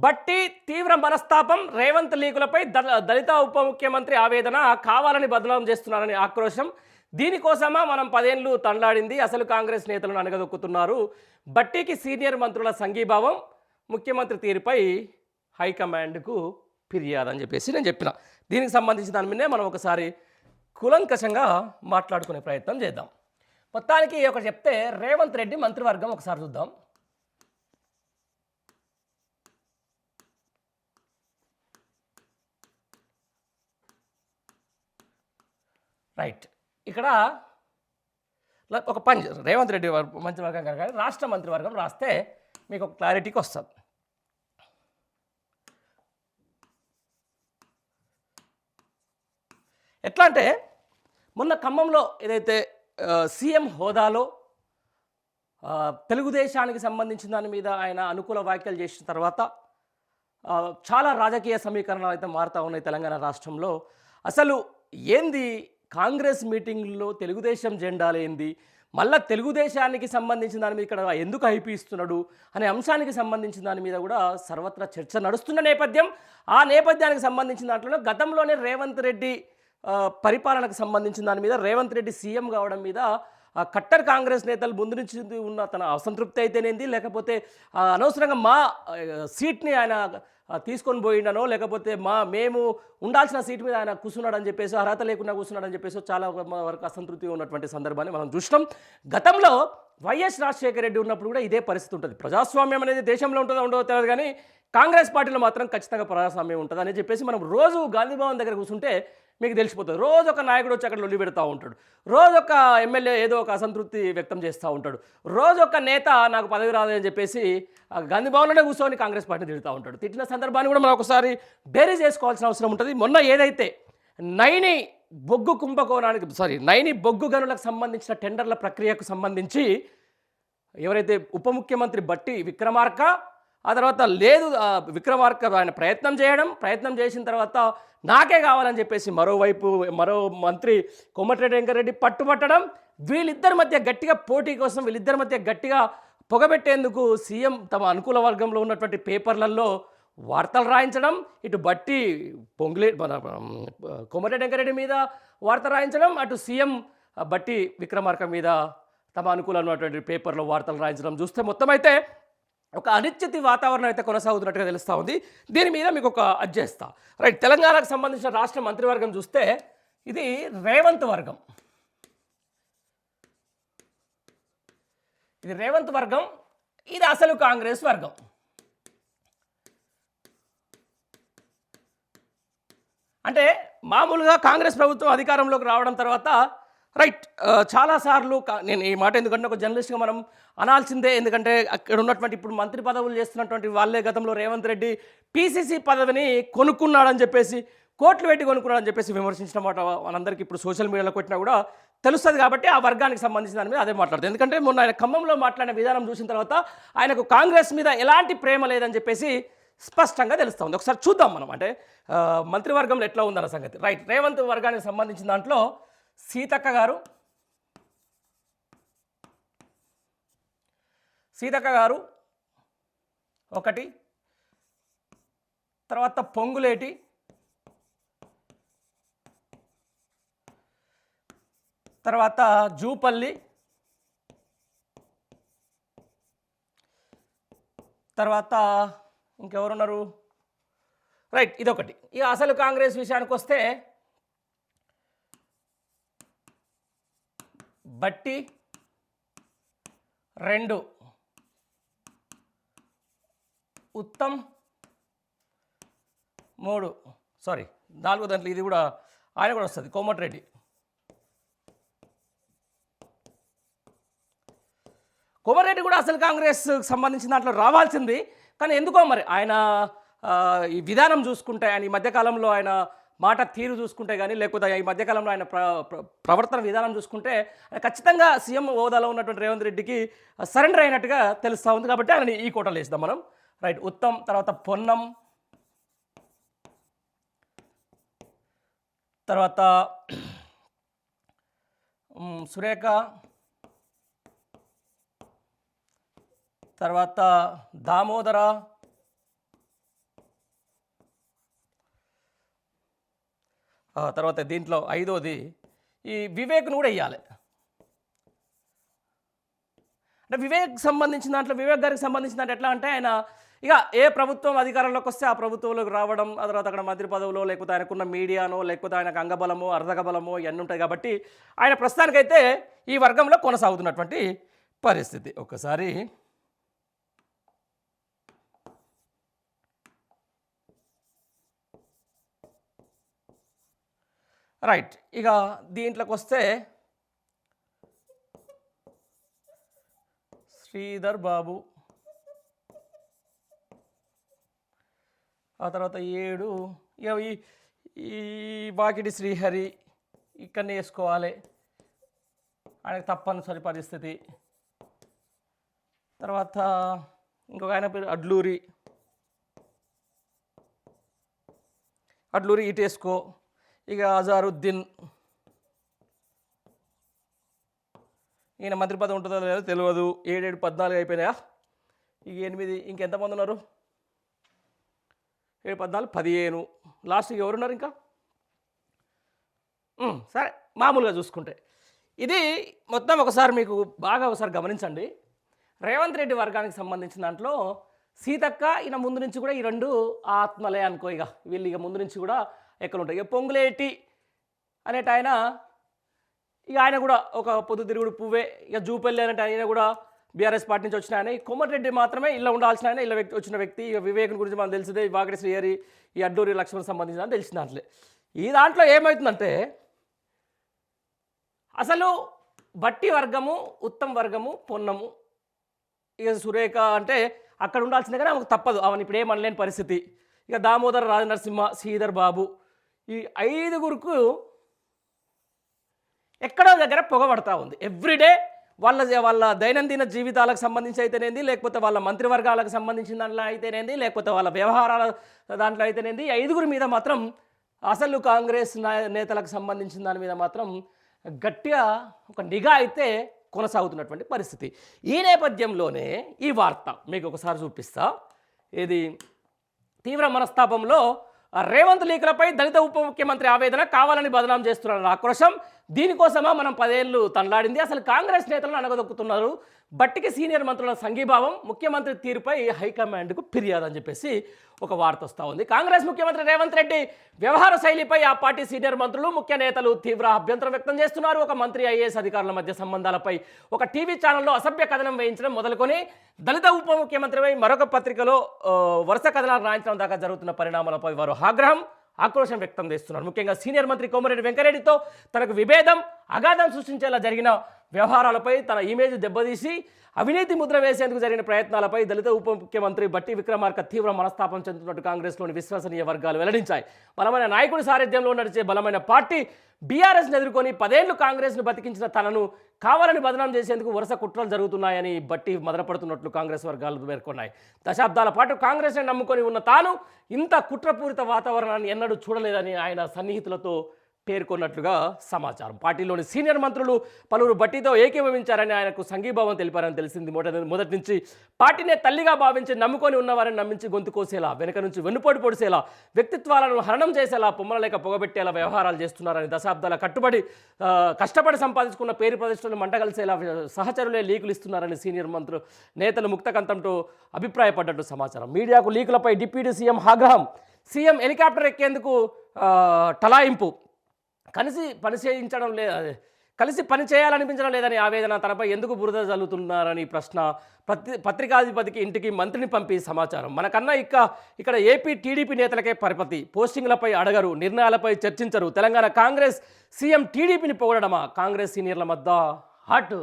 బట్టి తీవ్ర మనస్తాపం రేవంత్ లీకులపై దళ- దళిత ఉప ముఖ్యమంత్రి ఆవేదన కావాలని బదనాం చేస్తున్నారని ఆక్రోశం. దీనికోసమా మనం పదేళ్ళు తండ్లాడింది అసలు కాంగ్రెస్ నేతలను అనగదొక్కుతున్నారు. బట్టికి సీనియర్ మంత్రుల సంఘీభావం ముఖ్యమంత్రి తీరుపై హైకమాండ్కు ఫిర్యాదు అని చెప్పేసి నేను చెప్పిన. దీనికి సంబంధించిన దాని మీదే మనం ఒకసారి కులంకషంగా మాట్లాడుకునే ప్రయత్నం చేద్దాం. మొత్తానికి ఒకటి చెప్తే రేవంత్ రెడ్డి మంత్రివర్గం ఒకసారి చూద్దాం. రైట్. ఇక్కడ ఒక పని రేవంత్ రెడ్డి వర్- మంత్రివర్గం కనుక రాష్ట్ర మంత్రివర్గం రాస్తే మీకు ఒక క్లారిటీకి వస్తుంది ఎట్లా అంటే మొన్న ఖమ్మంలో ఏదైతే సీఎం హోదాలో తెలుగుదేశానికి సంబంధించిన దాని మీద ఆయన అనుకూల వ్యాఖ్యలు చేసిన తర్వాత చాలా రాజకీయ సమీకరణాలు అయితే మారుతూ ఉన్నాయి తెలంగాణ రాష్ట్రంలో. అసలు ఏంది కాంగ్రెస్ మీటింగ్లో తెలుగుదేశం జెండా లేనిది మళ్ళా తెలుగుదేశానికి సంబంధించిన దాని మీద ఇక్కడ ఎందుకు హైపిస్తున్నాడు అనే అంశానికి సంబంధించిన దాని మీద కూడా సర్వత్రా చర్చ నడుస్తున్న నేపథ్యం. ఆ నేపథ్యానికి సంబంధించిన దాంట్లో గతంలోనే రేవంత్ రెడ్డి పరిపాలనకు సంబంధించిన దాని మీద రేవంత్ రెడ్డి సీఎం కావడం మీద కట్టర్ కాంగ్రెస్ నేతలు ముందు నుంచి ఉన్న తన అసంతృప్తి అయితేనేంది లేకపోతే అనవసరంగా మా సీట్ని ఆయన తీసుకొని పోయిండనో లేకపోతే మా మేము ఉండాల్సిన సీట్ మీద ఆయన కూర్చున్నాడని చెప్పేసి అర్హత లేకుండా కూర్చున్నాడని చెప్పేసి చాలా వరకు అసంతృప్తిగా ఉన్నటువంటి సందర్భాన్ని మనం చూసినాం. గతంలో వైఎస్ రాజశేఖర రెడ్డి ఉన్నప్పుడు కూడా ఇదే పరిస్థితి ఉంటుంది. ప్రజాస్వామ్యం అనేది దేశంలో ఉంటుందో ఉండదో తెలియదు కానీ కాంగ్రెస్ పార్టీలో మాత్రం ఖచ్చితంగా ప్రజాస్వామ్యం ఉంటుంది అని చెప్పేసి మనం రోజు గాంధీ భవన్ దగ్గర కూర్చుంటే మీకు తెలిసిపోతుంది. రోజు ఒక నాయకుడు వచ్చి అక్కడ లొల్లి పెడతా ఉంటాడు. రోజు ఒక ఎమ్మెల్యే ఏదో ఒక అసంతృప్తి వ్యక్తం చేస్తూ ఉంటాడు. రోజు ఒక నేత నాకు పదవి రాదు అని చెప్పేసి ఆ గాంధీ భవన్లోనే కూర్చొని కాంగ్రెస్ పార్టీని తిడుతూ ఉంటాడు. తిట్టిన సందర్భాన్ని కూడా మనం ఒకసారి బేరీ చేసుకోవాల్సిన అవసరం ఉంటుంది. మొన్న ఏదైతే నైని బొగ్గు కుంభకోణానికి సారీ నైని బొగ్గు గనులకు సంబంధించిన టెండర్ల ప్రక్రియకు సంబంధించి ఎవరైతే ఉప ముఖ్యమంత్రి బట్టి విక్రమార్క ఆ తర్వాత లేదు విక్రమార్క ఆయన ప్రయత్నం చేయడం ప్రయత్నం చేసిన తర్వాత నాకే కావాలని చెప్పేసి మరోవైపు మరో మంత్రి కోమటిరెడ్డి వెంకరెడ్డి పట్టుబట్టడం వీళ్ళిద్దరి మధ్య గట్టిగా పోటీ కోసం వీళ్ళిద్దరి మధ్య గట్టిగా పొగబెట్టేందుకు సీఎం తమ అనుకూల వర్గంలో ఉన్నటువంటి పేపర్లలో వార్తలు రాయించడం ఇటు బట్టి పొంగులే మన ఉమ్, కోమటిరెడ్డి వెంకరెడ్డి మీద వార్త రాయించడం అటు సీఎం బట్టి విక్రమార్క మీద తమ అనుకూలమైనటువంటి పేపర్లో వార్తలు రాయించడం చూస్తే మొత్తం అయితే ఒక అనిశ్చితి వాతావరణం అయితే కొనసాగుతున్నట్టుగా తెలుస్తూ ఉంది. దీని మీద మీకు ఒక అడ్జేస్తా రైట్ తెలంగాణకు సంబంధించిన రాష్ట్ర మంత్రివర్గం చూస్తే ఇది రేవంత్ వర్గం. ఇది రేవంత్ వర్గం ఇది అసలు కాంగ్రెస్ వర్గం. అంటే మామూలుగా కాంగ్రెస్ ప్రభుత్వం అధికారంలోకి రావడం తర్వాత రైట్ చాలాసార్లు నేను ఈ మాట ఎందుకంటే ఒక జర్నలిస్ట్గా మనం అనాల్సిందే. ఎందుకంటే అక్కడ ఉన్నటువంటి ఇప్పుడు మంత్రి పదవులు చేస్తున్నటువంటి వాళ్ళే గతంలో రేవంత్ రెడ్డి పీసీసీ పదవిని కొనుక్కున్నాడని చెప్పేసి కోట్లు పెట్టి కొనుక్కున్నాడని చెప్పేసి విమర్శించిన మాట మనందరికీ ఇప్పుడు సోషల్ మీడియాలో కొట్టినా కూడా తెలుస్తుంది కాబట్టి ఆ వర్గానికి సంబంధించిన దాని మీద అదే మాట్లాడుతుంది ఎందుకంటే మొన్న ఆయన ఖమ్మంలో మాట్లాడిన విధానం చూసిన తర్వాత ఆయనకు కాంగ్రెస్ మీద ఎలాంటి ప్రేమ లేదని చెప్పేసి స్పష్టంగా తెలుస్తుంది ఒకసారి చూద్దాం మనం. అంటే మంత్రివర్గంలో ఎట్లా ఉందన్న సంగతి. రైట్ రేవంత్ వర్గానికి సంబంధించిన దాంట్లో సీతక్క గారు సీతక్క గారు ఒకటి తర్వాత పొంగులేటి తర్వాత జూపల్లి తర్వాత ఇంకెవరున్నారు? రైట్ ఇదొకటి. ఇక అసలు కాంగ్రెస్ విషయానికి వస్తే బట్టి రెండు. ఉత్తమ్ మూడు. సారీ నాలుగో దాంట్లో ఇది కూడా ఆయన కూడా వస్తుంది కోమటిరెడ్డి కోమటిరెడ్డి కూడా అసలు కాంగ్రెస్ సంబంధించిన దాంట్లో రావాల్సింది కానీ ఎందుకో మరి ఆయన ఈ విధానం చూసుకుంటే ఆయన ఈ మధ్యకాలంలో ఆయన మాట తీరు చూసుకుంటే కానీ లేకపోతే ఈ మధ్యకాలంలో ఆయన ప్ర ప్రవర్తన విధానం చూసుకుంటే ఖచ్చితంగా సీఎం హోదాలో ఉన్నటువంటి రేవంత్ రెడ్డికి సరెండర్ అయినట్టుగా తెలుస్తూ ఉంది కాబట్టి ఆయన ఈ కోటలు వేస్తాం మనం. రైట్ ఉత్తమ్ తర్వాత పొన్నం తర్వాత సురేఖ తర్వాత దామోదర. తర్వాత దీంట్లో ఐదోది ఈ వివేక్ను కూడా వేయాలి. అంటే వివేక్ సంబంధించిన దాంట్లో వివేక్ గారికి సంబంధించిన దాంట్లో ఎట్లా అంటే ఆయన ఇక ఏ ప్రభుత్వం అధికారంలోకి వస్తే ఆ ప్రభుత్వంలోకి రావడం ఆ తర్వాత అక్కడ మంత్రి పదవులో లేకపోతే ఆయనకున్న మీడియానో లేకపోతే ఆయనకు అంగబలమో అర్ధకబలమో ఇవన్నీ ఉంటాయి కాబట్టి ఆయన ప్రస్తుతానికైతే ఈ వర్గంలో కొనసాగుతున్నటువంటి పరిస్థితి. ఒక్కసారి రైట్. ఇక దీంట్లోకి వస్తే శ్రీధర్ బాబు. ఆ తర్వాత ఏడు. ఇక ఈ ఈ వాకిటి శ్రీహరి ఇక్కడనే వేసుకోవాలి. ఆయనకు తప్పనిసరి పరిస్థితి. తర్వాత ఇంకొక ఆయన పేరు అడ్లూరి. అడ్లూరి ఇటేసుకో. ఇక అజారుద్దీన్ ఈయన మంత్రి పదవి ఉంటుందో లేదో తెలియదు. ఏడేడు పద్నాలుగు అయిపోయినాయా? ఇక ఎనిమిది ఇంకెంతమంది ఉన్నారు? ఏడు పద్నాలుగు పదిహేను. లాస్ట్కి ఎవరున్నారు ఇంకా? సరే మామూలుగా చూసుకుంటే. ఇది మొత్తం ఒకసారి మీకు బాగా ఒకసారి గమనించండి. రేవంత్ రెడ్డి వర్గానికి సంబంధించిన దాంట్లో సీతక్క ఈయన ముందు నుంచి కూడా ఈ రెండు ఆత్మలే అనుకో ఇక. వీళ్ళు ఇక ముందు నుంచి కూడా ఎక్కడ ఉంటాయి ఇక పొంగులేటి అనేట ఆయన ఇక ఆయన కూడా ఒక పొద్దుతిరుగుడు పువ్వే ఇక జూపల్లి అనేట ఆయన కూడా బీఆర్ఎస్ పార్టీ నుంచి వచ్చిన ఆయన. ఈ కోమటిరెడ్డి మాత్రమే ఇలా ఉండాల్సిన ఆయన ఇలా వ్యక్తి వచ్చిన వ్యక్తి. ఇక వివేక్ గురించి మనం తెలిసిందే ఈ వాకటి శ్రీహరి ఈ అడ్డూరి లక్ష్మణ్ సంబంధించిన అని తెలిసిన దాంట్లో. ఈ దాంట్లో ఏమవుతుందంటే అసలు బట్టి వర్గము ఉత్తమ వర్గము పొన్నము ఇక సురేఖ అంటే అక్కడ ఉండాల్సిందే కానీ ఆమెకు తప్పదు. ఆమెను ఇప్పుడు ఏమనలేని పరిస్థితి. ఇక దామోదర్ రాజనరసింహ శ్రీధర్ బాబు ఈ ఐదుగురుకు ఎక్కడో దగ్గర పొగబడతా ఉంది. ఎవ్రీడే వాళ్ళ వాళ్ళ దైనందిన జీవితాలకు సంబంధించి అయితేనేది లేకపోతే వాళ్ళ మంత్రివర్గాలకు సంబంధించిన దాంట్లో అయితేనేది లేకపోతే వాళ్ళ వ్యవహారాల దాంట్లో అయితేనేది ఐదుగురు ఐదుగురి మీద మాత్రం అసలు కాంగ్రెస్ నేతలకు సంబంధించిన దాని మీద మాత్రం గట్టిగా ఒక నిఘా అయితే కొనసాగుతున్నటువంటి పరిస్థితి. ఈ నేపథ్యంలోనే ఈ వార్త మీకు ఒకసారి చూపిస్తా. ఇది తీవ్ర మనస్తాపంలో రేవంత్ లీకులపై దళిత ఉప ముఖ్యమంత్రి ఆవేదన కావాలని బదనాం చేస్తున్నారు ఆక్రోశం. దీనికోసమా మనం పదేళ్ళు తనలాడింది అసలు కాంగ్రెస్ నేతలను అనగదొక్కుతున్నారు బట్టికి సీనియర్ మంత్రుల సంఘీభావం ముఖ్యమంత్రి తీరుపై హైకమాండ్కు ఫిర్యాదు అని చెప్పేసి ఒక వార్త వస్తూ ఉంది. కాంగ్రెస్ ముఖ్యమంత్రి రేవంత్ రెడ్డి వ్యవహార శైలిపై ఆ పార్టీ సీనియర్ మంత్రులు ముఖ్య నేతలు తీవ్ర అభ్యంతరం వ్యక్తం చేస్తున్నారు. ఒక మంత్రి ఐఏఎస్ అధికారుల మధ్య సంబంధాలపై ఒక టీవీ ఛానల్లో అసభ్య కథనం వేయించడం మొదలుకొని దళిత ఉప ముఖ్యమంత్రిపై మరొక పత్రికలో వరుస కథనాలు రాయించడం దాకా జరుగుతున్న పరిణామాలపై వారు ఆగ్రహం ఆక్రోశం వ్యక్తం చేస్తున్నారు. ముఖ్యంగా సీనియర్ మంత్రి కోమరెడ్డి వెంకరెడ్డితో తనకు విభేదం అగాధం సృష్టించేలా జరిగిన వ్యవహారాలపై తన ఇమేజ్ దెబ్బతీసి అవినీతి ముద్ర వేసేందుకు జరిగిన ప్రయత్నాలపై దళిత ఉప ముఖ్యమంత్రి బట్టి విక్రమార్క తీవ్ర మనస్తాపం చెందుతున్నట్టు కాంగ్రెస్లోని విశ్వసనీయ వర్గాలు వెల్లడించాయి. బలమైన నాయకుడి సారథ్యంలో నడిచే బలమైన పార్టీ బీఆర్ఎస్ను ఎదుర్కొని పదేళ్ళు కాంగ్రెస్ను బతికించిన తనను కావాలని బదనాం చేసేందుకు వరుస కుట్రలు జరుగుతున్నాయని బట్టి మదనపడుతున్నట్లు కాంగ్రెస్ వర్గాలు పేర్కొన్నాయి. దశాబ్దాల పాటు కాంగ్రెస్ని నమ్ముకొని ఉన్న తాను ఇంత కుట్రపూరిత వాతావరణాన్ని ఎన్నడూ చూడలేదని ఆయన సన్నిహితులతో పేర్కొన్నట్లుగా సమాచారం. పార్టీలోని సీనియర్ మంత్రులు పలువురు బట్టితో ఏకీభవించారని ఆయనకు సంఘీభావం తెలిపారని తెలిసింది. మొదటి మొదటి నుంచి పార్టీనే తల్లిగా భావించి నమ్ముకొని ఉన్నవారని నమ్మించి గొంతు కోసేలా వెనుక నుంచి వెన్నుపోటు పొడిసేలా వ్యక్తిత్వాలను హరణం చేసేలా పొమ్మలలేక పొగబెట్టేలా వ్యవహారాలు చేస్తున్నారని దశాబ్దాల కట్టుబడి కష్టపడి సంపాదించుకున్న పేరు ప్రతిష్టలు మంటగలిసేలా సహచరులే లీకులు ఇస్తున్నారని సీనియర్ మంత్రులు నేతలు ముక్తకంతంతో అభిప్రాయపడ్డట్టు సమాచారం. మీడియాకు లీకులపై డిప్యూటీ సీఎం ఆగ్రహం సీఎం హెలికాప్టర్ ఎక్కేందుకు టలాయింపు కలిసి పని చేయించడం లే కలిసి పని చేయాలనిపించడం లేదని ఆవేదన తనపై ఎందుకు బురద జల్లుతున్నారని ప్రశ్న పత్రి పత్రికాధిపతికి ఇంటికి మంత్రిని పంపి సమాచారం. మనకన్నా ఇక ఇక్కడ ఏపీ టీడీపీ నేతలకే పరిపతి. పోస్టింగ్లపై అడగరు నిర్ణయాలపై చర్చించరు. తెలంగాణ కాంగ్రెస్ సీఎం టీడీపీని పొగడమా కాంగ్రెస్ సీనియర్ల మధ్య హాట్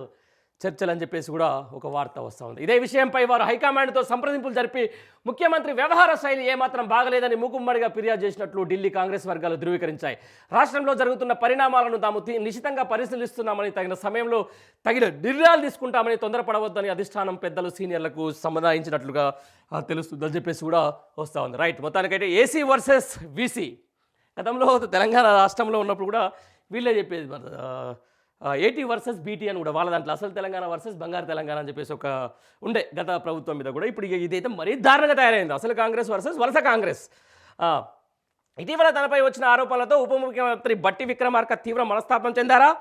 చర్చలు అని చెప్పేసి కూడా ఒక వార్త వస్తూ ఉంది. ఇదే విషయంపై వారు హైకమాండ్తో సంప్రదింపులు జరిపి ముఖ్యమంత్రి వ్యవహార శైలి ఏమాత్రం బాగలేదని మూకుమ్మడిగా ఫిర్యాదు చేసినట్లు ఢిల్లీ కాంగ్రెస్ వర్గాలు ధృవీకరించాయి. రాష్ట్రంలో జరుగుతున్న పరిణామాలను తాము నిశితంగా పరిశీలిస్తున్నామని తగిన సమయంలో తగిన నిర్ణయాలు తీసుకుంటామని తొందరపడవద్దని అధిష్టానం పెద్దలు సీనియర్లకు సముదాయించినట్లుగా తెలుస్తుందని చెప్పేసి కూడా వస్తూ ఉంది. రైట్ మొత్తానికైతే ఏసీ వర్సెస్ వీసీ. గతంలో తెలంగాణ రాష్ట్రంలో ఉన్నప్పుడు కూడా వీళ్ళే చెప్పేది మరి ఏటీ వర్సెస్ బీటీ అని కూడా వాళ్ళ దాంట్లో అసలు తెలంగాణ వర్సెస్ బంగారు తెలంగాణ అని చెప్పేసి ఒక ఉండే గత ప్రభుత్వం మీద కూడా. ఇప్పుడు ఇదైతే మరీ దారుణంగా తయారైంది. అసలు కాంగ్రెస్ వర్సెస్ వలస కాంగ్రెస్. ఆ, ఇటీవల తనపై వచ్చిన ఆరోపణలతో ఉప ముఖ్యమంత్రి బట్టి విక్రమార్క తీవ్ర మనస్తాపం చెందారా?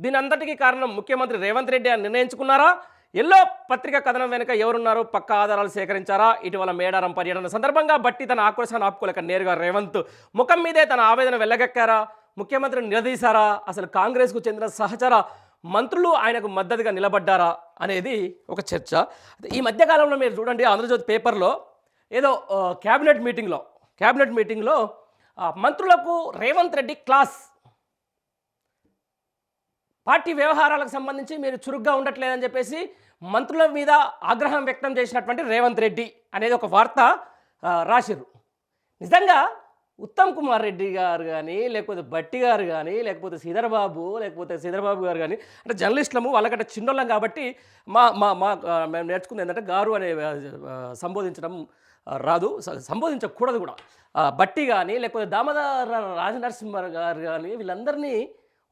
దీని అంతటికీ కారణం ముఖ్యమంత్రి రేవంత్ రెడ్డి అని నిర్ణయించుకున్నారా? ఎల్లో పత్రిక కథనం వెనుక ఎవరున్నారో? పక్క ఆధారాలు సేకరించారా? ఇటీవల మేడారం పర్యటన సందర్భంగా బట్టి తన ఆక్రోశాన్ని ఆపుకోలేక నేరుగా రేవంత్ ముఖం మీదే తన ఆవేదన వెళ్ళగక్కారా ముఖ్యమంత్రిని నిలదీశారా? అసలు కాంగ్రెస్కు చెందిన సహచర మంత్రులు ఆయనకు మద్దతుగా నిలబడ్డారా అనేది ఒక చర్చ. ఈ మధ్యకాలంలో మీరు చూడండి ఆంధ్రజ్యోతి పేపర్లో ఏదో క్యాబినెట్ మీటింగ్లో క్యాబినెట్ మీటింగ్లో మంత్రులకు రేవంత్ రెడ్డి క్లాస్. పార్టీ వ్యవహారాలకు సంబంధించి మీరు చురుగ్గా ఉండట్లేదని చెప్పేసి మంత్రుల మీద ఆగ్రహం వ్యక్తం చేసినటువంటి రేవంత్ రెడ్డి అనేది ఒక వార్త రాశారు నిజంగా ఉత్తమ్ కుమార్ రెడ్డి గారు కానీ లేకపోతే బట్టి గారు కానీ లేకపోతే శ్రీధరబాబు లేకపోతే సీధర్బాబు గారు కానీ అంటే జర్నలిస్టులము వాళ్ళకంటే చిన్నోళ్ళం కాబట్టి మా మా మా మేము నేర్చుకుంది ఏంటంటే గారు అనే సంబోధించడం రాదు. సంబోధించకూడదు కూడా. బట్టి కానీ లేకపోతే దామోదర రాజనరసింహ గారు కానీ వీళ్ళందరినీ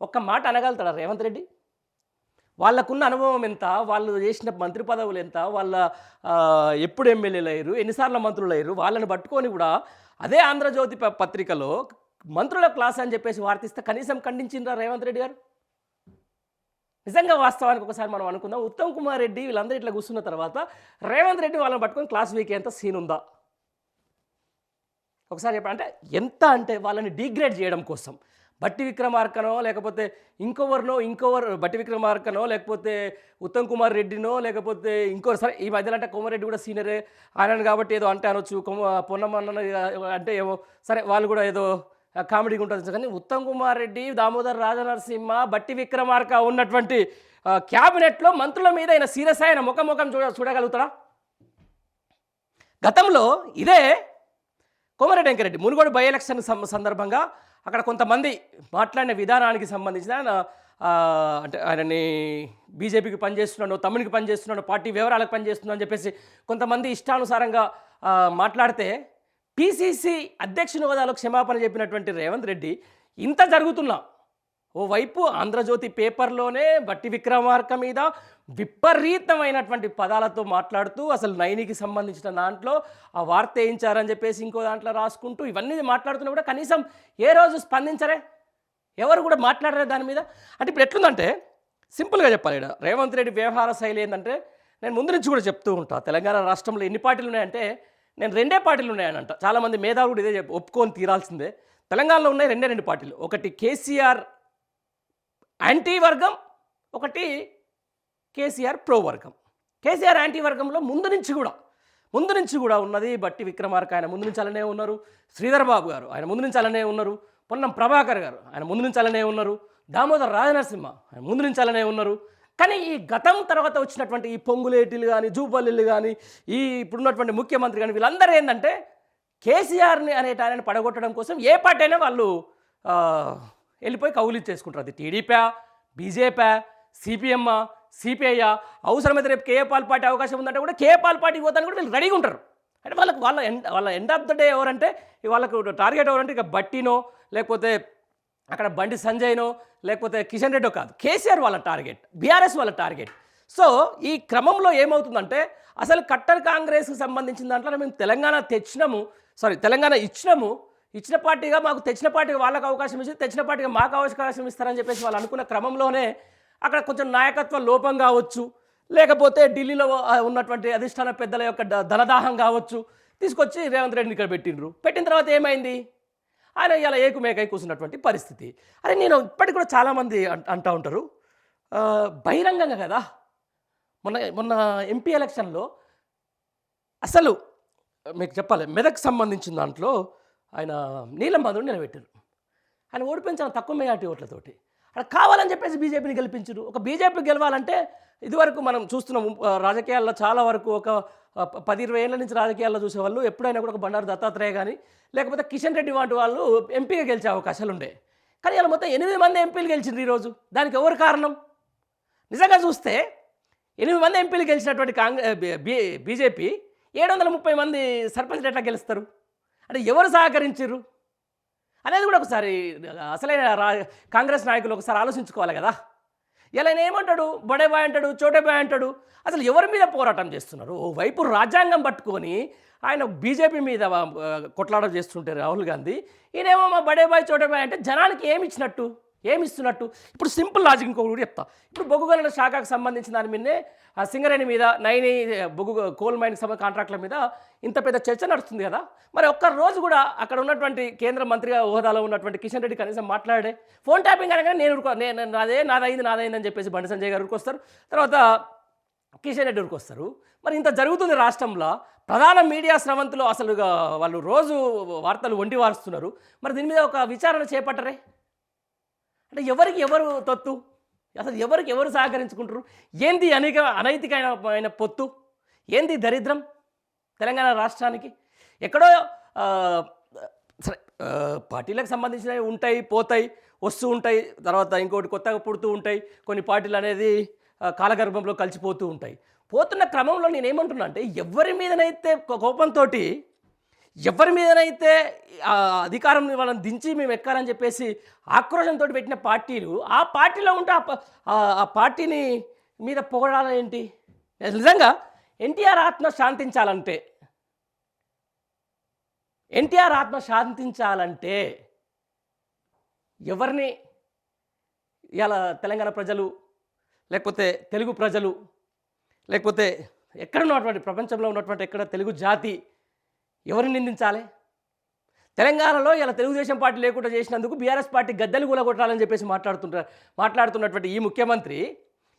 ఒక్క మాట అనగలుగుతాడు రేవంత్ రెడ్డి? వాళ్ళకున్న అనుభవం ఎంత? వాళ్ళు చేసిన మంత్రి పదవులు ఎంత? వాళ్ళ ఎప్పుడు ఎమ్మెల్యేలు అయ్యారు ఎన్నిసార్లు మంత్రులు అయ్యారు వాళ్ళని పట్టుకొని కూడా అదే ఆంధ్రజ్యోతి ప- పత్రికలో మంత్రుల క్లాస్ అని చెప్పేసి వార్తిస్తే కనీసం ఖండించిండ్రా రేవంత్ రెడ్డి గారు? నిజంగా వాస్తవానికి ఒకసారి మనం అనుకుందాం ఉత్తమ్ కుమార్ రెడ్డి వీళ్ళందరూ ఇట్లా కూర్చున్న తర్వాత రేవంత్ రెడ్డి వాళ్ళని పట్టుకొని క్లాస్ వీక్ ఎంత సీన్ ఉందా? ఒకసారి చెప్పండి అంటే ఎంత అంటే వాళ్ళని డిగ్రేడ్ చేయడం కోసం. బట్టి విక్రమార్కనో లేకపోతే ఇంకొవరినో ఇంకొవరు బట్టి విక్రమార్కనో లేకపోతే ఉత్తమ్ కుమార్ రెడ్డినో లేకపోతే ఇంకో సరే ఈ మధ్యలో అంటే కోమారెడ్డి కూడా సీనియరే. ఆయన కాబట్టి ఏదో అంటే అనొచ్చు. కొమ్మ పొన్నమన్న అంటే ఏమో సరే వాళ్ళు కూడా ఏదో కామెడీగా ఉంటుంది. కానీ ఉత్తమ్ కుమార్ రెడ్డి దామోదర్ రాజనరసింహ బట్టి విక్రమార్క ఉన్నటువంటి క్యాబినెట్లో మంత్రుల మీద ఆయన సీరియస్ ఆయన ముఖం ముఖం చూడ చూడగలుగుతాడా? గతంలో ఇదే కోమరెడ్డి వెంకరెడ్డి మునుగోడు బై ఎలక్షన్ సందర్భంగా అక్కడ కొంతమంది మాట్లాడిన విధానానికి సంబంధించిన ఆయన అంటే ఆయనని బీజేపీకి పనిచేస్తున్నాడు తమిళకి పనిచేస్తున్నాడు పార్టీ వివరాలకు పనిచేస్తున్నాను అని చెప్పేసి కొంతమంది ఇష్టానుసారంగా మాట్లాడితే పిసిసి అధ్యక్షుని హోదాలో క్షమాపణ చెప్పినటువంటి రేవంత్ రెడ్డి ఇంత జరుగుతున్నా ఓవైపు ఆంధ్రజ్యోతి పేపర్లోనే బట్టి విక్రమార్క మీద విపరీతమైనటువంటి పదాలతో మాట్లాడుతూ అసలు నైనికి సంబంధించిన దాంట్లో ఆ వార్త వేయించారని చెప్పేసి ఇంకో దాంట్లో రాసుకుంటూ ఇవన్నీ మాట్లాడుతున్నా కూడా కనీసం ఏ రోజు స్పందించరే? ఎవరు కూడా మాట్లాడరే దాని మీద? అంటే ఇప్పుడు ఎట్లుందంటే సింపుల్గా చెప్పాలి ఇక్కడ రేవంత్ రెడ్డి వ్యవహార శైలి ఏంటంటే నేను ముందు నుంచి కూడా చెప్తూ ఉంటాను తెలంగాణ రాష్ట్రంలో ఎన్ని పార్టీలు ఉన్నాయంటే నేను రెండే పార్టీలు ఉన్నాయనంట. చాలామంది మేధావులు కూడా ఇదే చెప్ప ఒప్పుకొని తీరాల్సిందే. తెలంగాణలో ఉన్నాయి రెండే రెండు పార్టీలు. ఒకటి కేసీఆర్ యాంటీ వర్గం ఒకటి కేసీఆర్ ప్రో వర్గం. కేసీఆర్ యాంటీ వర్గంలో ముందు నుంచి కూడా ముందు నుంచి కూడా ఉన్నది బట్టి విక్రమార్క. ఆయన ముందు నుంచి అలానే ఉన్నారు. శ్రీధర్ బాబు గారు ఆయన ముందు నుంచి అలానే ఉన్నారు. పొన్నం ప్రభాకర్ గారు ఆయన ముందు నుంచి అలానే ఉన్నారు. దామోదర్ రాజనరసింహ ఆయన ముందు నుంచి అలానే ఉన్నారు. కానీ ఈ గతం తర్వాత వచ్చినటువంటి ఈ పొంగులేటిలు కానీ జూపల్లిలు కానీ ఈ ఇప్పుడున్నటువంటి ముఖ్యమంత్రి కానీ వీళ్ళందరూ ఏంటంటే కేసీఆర్ని అనేట ఆయన పడగొట్టడం కోసం ఏ పార్టీ అయినా వాళ్ళు వెళ్ళిపోయి కౌలు చేసుకుంటారు అది టీడీపీ బీజేపీ సిపిఎం సిపిఐయా అవసరమైతే రేపు కేఏ పాల్ పార్టీ అవకాశం ఉందంటే కూడా కేఏ పాల్ పార్టీకి పోతాను కూడా వీళ్ళు రెడీగా ఉంటారు. అంటే వాళ్ళకి వాళ్ళ ఎండ్ వాళ్ళ ఎండ్ ఆఫ్ ద డే ఎవరంటే వాళ్ళకు టార్గెట్ ఎవరంటే ఇక బట్టినో లేకపోతే అక్కడ బండి సంజయ్నో లేకపోతే కిషన్ రెడ్డో కాదు. కేసీఆర్ వాళ్ళ టార్గెట్ బీఆర్ఎస్ వాళ్ళ టార్గెట్ సో ఈ క్రమంలో ఏమవుతుందంటే అసలు కట్టర్ కాంగ్రెస్కి సంబంధించిన దాంట్లో మేము తెలంగాణ తెచ్చినాము సారీ తెలంగాణ ఇచ్చినాము ఇచ్చిన పార్టీగా మాకు తెచ్చిన పార్టీగా వాళ్ళకి అవకాశం ఇచ్చి తెచ్చిన పార్టీగా మాకు అవకాశం ఇస్తారని చెప్పేసి వాళ్ళు అనుకున్న క్రమంలోనే అక్కడ కొంచెం నాయకత్వ లోపం కావచ్చు లేకపోతే ఢిల్లీలో ఉన్నటువంటి అధిష్టాన పెద్దల యొక్క ధనదాహం కావచ్చు. తీసుకొచ్చి రేవంత్ రెడ్డిని ఇక్కడ పెట్టిండ్రు. పెట్టిన తర్వాత ఏమైంది? ఆయన ఇలా ఏకుమేకై కూర్చున్నటువంటి పరిస్థితి. అరే నేను ఇప్పటికి కూడా చాలామంది అంట- అంటూ ఉంటారు. బహిరంగంగా కదా? మొన్న మొన్న ఎంపీ ఎలక్షన్లో అసలు మీకు చెప్పాలి మెదక్ సంబంధించిన దాంట్లో ఆయన నీలం బంధువుని నిలబెట్టారు. ఆయన ఓడిపోయిన చాలా తక్కువ మెజార్టీ ఓట్లతోటి. అక్కడ కావాలని చెప్పేసి బీజేపీని గెలిపించారు. ఒక బీజేపీ గెలవాలంటే ఇదివరకు మనం చూస్తున్నాం రాజకీయాల్లో చాలా వరకు ఒక పది ఇరవై ఏళ్ళ నుంచి రాజకీయాల్లో చూసేవాళ్ళు. ఎప్పుడైనా కూడా ఒక బండారు దత్తాత్రేయ కానీ లేకపోతే కిషన్ రెడ్డి వంటి వాళ్ళు ఎంపీగా గెలిచే అవకాశాలు ఉండే. కానీ ఇలా మొత్తం ఎనిమిది మంది ఎంపీలు గెలిచిండ్రు ఈరోజు. దానికి ఎవరు కారణం? నిజంగా చూస్తే ఎనిమిది మంది ఎంపీలు గెలిచినటువంటి కాంగ్రెస్ బీజేపీ ఏడు వందల ముప్పై మంది సర్పంచ్ ఎట్లా గెలుస్తారు? అంటే ఎవరు సహకరించారు అనేది కూడా ఒకసారి అసలైన రా కాంగ్రెస్ నాయకులు ఒకసారి ఆలోచించుకోవాలి కదా. ఇలా ఏమంటాడు? బడే బాయ్ అంటాడు చోటే బాయ్ అంటాడు అసలు ఎవరి మీద పోరాటం చేస్తున్నారు? ఓ వైపు రాజ్యాంగం పట్టుకొని ఆయన బీజేపీ మీద ఆ, కొట్లాట చేస్తుంటే రాహుల్ గాంధీ ఈయనేమో మా బడే బాయ్ చోటే బాయ్ అంటే జనానికి ఏమి ఇచ్చినట్టు? ఏమి ఇస్తున్నట్టు ఇప్పుడు సింపుల్ లాజిక్ ఇంకొకటి కూడా చెప్తా. ఇప్పుడు బొగ్గు గనుల శాఖకు సంబంధించిన దాని మీదనే ఆ సింగరేణి మీద నైని బొగ్గు కోల్ మైన్ సమ కాంట్రాక్ట్ల మీద ఇంత పెద్ద చర్చ నడుస్తుంది కదా? మరి ఒక్క రోజు కూడా అక్కడ ఉన్నటువంటి కేంద్ర మంత్రిగా హోదాలో ఉన్నటువంటి కిషన్ రెడ్డి కనీసం మాట్లాడే ఫోన్ ట్యాపింగ్ అనగానే నేను నేను నాదే నాదైంది నాదైంది అని చెప్పేసి బండి సంజయ్ గారు వస్తారు. తర్వాత కిషన్ రెడ్డి ఊరికి వస్తారు. మరి ఇంత జరుగుతుంది రాష్ట్రంలో ప్రధాన మీడియా స్రవంతులు అసలు వాళ్ళు రోజు వార్తలు వండి వారుస్తున్నారు. మరి దీని మీద ఒక విచారణ చేపట్టరే? అంటే ఎవరికి ఎవరు తొత్తు? అసలు ఎవరికి ఎవరు సహకరించుకుంటారు? ఏంది అనేక అనైతికమైన పొత్తు? ఏంది దరిద్రం తెలంగాణ రాష్ట్రానికి? ఎక్కడో సరే పార్టీలకు సంబంధించినవి ఉంటాయి పోతాయి వస్తూ ఉంటాయి తర్వాత ఇంకోటి కొత్తగా పుడుతూ ఉంటాయి కొన్ని పార్టీలు అనేది కాలగర్భంలో కలిసిపోతూ ఉంటాయి. పోతున్న క్రమంలో నేనేమంటున్నా అంటే ఎవరి మీదనైతే కోపంతో ఎవరి మీదనైతే అధికారం వాళ్ళని దించి మేము ఎక్కాలని చెప్పేసి ఆక్రోషంతో పెట్టిన పార్టీలు ఆ పార్టీలో ఉంటే ఆ ఆ- పార్టీని మీద పొగడాలేంటి నిజంగా ఎన్టీఆర్ ఆత్మ శాంతించాలంటే ఎన్టీఆర్ ఆత్మ శాంతించాలంటే ఎవరిని ఇలా తెలంగాణ ప్రజలు లేకపోతే తెలుగు ప్రజలు లేకపోతే ఎక్కడ ఉన్నటువంటి ప్రపంచంలో ఉన్నటువంటి ఎక్కడ తెలుగు జాతి ఎవరిని నిందించాలి? తెలంగాణలో ఇలా తెలుగుదేశం పార్టీ లేకుండా చేసినందుకు బీఆర్ఎస్ పార్టీ గద్దెలు కూలగొట్టాలని చెప్పేసి మాట్లాడుతుంటారు మాట్లాడుతున్నటువంటి ఈ ముఖ్యమంత్రి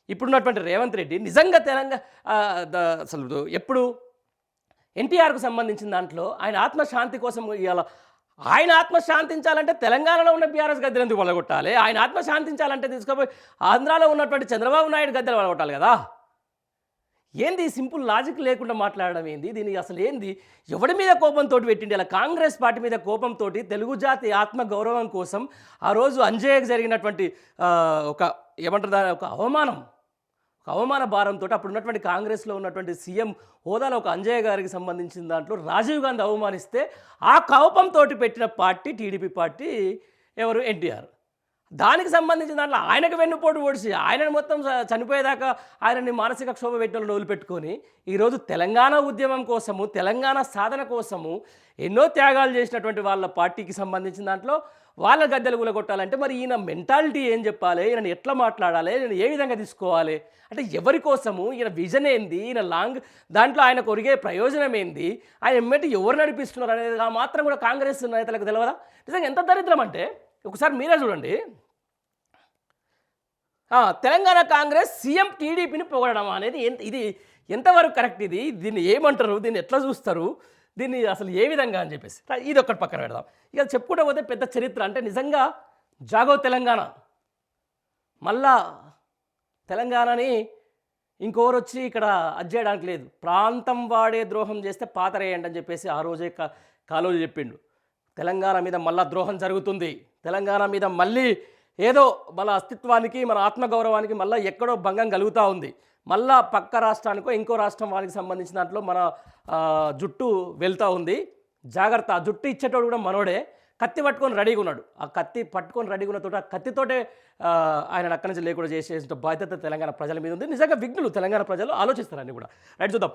ఇప్పుడున్నటువంటి రేవంత్ రెడ్డి నిజంగా తెలంగాణ అసలు ఎప్పుడు? ఎన్టీఆర్కు సంబంధించిన దాంట్లో ఆయన ఆత్మశాంతి కోసం ఇవాళ ఆయన ఆత్మ శాంతించాలంటే తెలంగాణలో ఉన్న బీఆర్ఎస్ గద్దెలు ఎందుకు వలగొట్టాలి ఆయన ఆత్మ శాంతించాలంటే తీసుకుపోయి ఆంధ్రాలో ఉన్నటువంటి చంద్రబాబు నాయుడు గద్దెలు వలగొట్టాలి కదా? ఏంది సింపుల్ లాజిక్ లేకుండా మాట్లాడడం ఏంది? దీనికి అసలు ఏంది? ఎవడి మీద కోపంతో పెట్టిండి అలా కాంగ్రెస్ పార్టీ మీద కోపంతో తెలుగు జాతి ఆత్మ గౌరవం కోసం ఆ రోజు అంజయ్యకు జరిగినటువంటి ఒక ఏమంటారు దాని ఒక అవమానం. ఒక అవమాన భారంతో అప్పుడు ఉన్నటువంటి కాంగ్రెస్లో ఉన్నటువంటి సీఎం హోదాలో ఒక అంజయ్య గారికి సంబంధించిన దాంట్లో రాజీవ్ గాంధీ అవమానిస్తే ఆ కోపంతో పెట్టిన పార్టీ టీడీపీ పార్టీ ఎవరు? ఎన్టీఆర్. దానికి సంబంధించిన దాంట్లో ఆయనకు వెన్నుపోటు ఓడిసి ఆయనను మొత్తం చనిపోయేదాకా ఆయనని మానసిక క్షోభ పెట్టిన వదిలిపెట్టుకొని ఈరోజు తెలంగాణ ఉద్యమం కోసము తెలంగాణ సాధన కోసము ఎన్నో త్యాగాలు చేసినటువంటి వాళ్ళ పార్టీకి సంబంధించిన దాంట్లో వాళ్ళ గద్దెలు కూలగొట్టాలంటే మరి ఈయన మెంటాలిటీ ఏం చెప్పాలి? ఈయన ఎట్లా మాట్లాడాలి? ఈయన ఏ విధంగా తీసుకోవాలి? అంటే ఎవరి కోసము? ఈయన విజన్ ఏంది? ఈయన లాంగ్ దాంట్లో ఆయన కొరిగే ప్రయోజనం ఏంది? ఆయన ఎమ్మటి ఎవరు నడిపిస్తున్నారు అనేది ఆ మాత్రం కూడా కాంగ్రెస్ నేతలకు తెలియదా నిజంగా ఎంత దరిద్రం అంటే ఒకసారి మీరే చూడండి. తెలంగాణ కాంగ్రెస్ సీఎం టీడీపీని పొగడడం అనేది ఎంత ఇది ఎంతవరకు కరెక్ట్ ఇది? దీన్ని ఏమంటారు? దీన్ని ఎట్లా చూస్తారు? దీన్ని అసలు ఏ విధంగా అని చెప్పేసి. ఇది ఒక్కటి పక్కన పెడదాం. ఇక చెప్పుకుంటే పోతే పెద్ద చరిత్ర అంటే నిజంగా జాగో తెలంగాణ. మళ్ళా తెలంగాణని ఇంకోరు వచ్చి ఇక్కడ అజ్జేయడానికి లేదు. ప్రాంతం వాడే ద్రోహం చేస్తే పాతరేయండి అని చెప్పేసి ఆ రోజే కాలోజీ చెప్పిండు. తెలంగాణ మీద మళ్ళా ద్రోహం జరుగుతుంది. తెలంగాణ మీద మళ్ళీ ఏదో మన అస్తిత్వానికి మన ఆత్మగౌరవానికి మళ్ళీ ఎక్కడో భంగం కలుగుతూ ఉంది. మళ్ళా పక్క రాష్ట్రానికో ఇంకో రాష్ట్రం వారికి సంబంధించిన దాంట్లో మన జుట్టు వెళ్తూ ఉంది. జాగ్రత్త ఆ జుట్టు ఇచ్చేటోడు కూడా మనోడే. కత్తి పట్టుకొని రెడీగా ఉన్నాడు. ఆ కత్తి పట్టుకొని రెడీగా ఉన్న తోట ఆ కత్తితోటే ఆయన అక్కడి నుంచి లేకుండా చేసేసిన బాధ్యత తెలంగాణ ప్రజల మీద ఉంది. నిజంగా విఘ్నులు తెలంగాణ ప్రజలు ఆలోచిస్తారు కూడా. రైట్ చూద్దాం.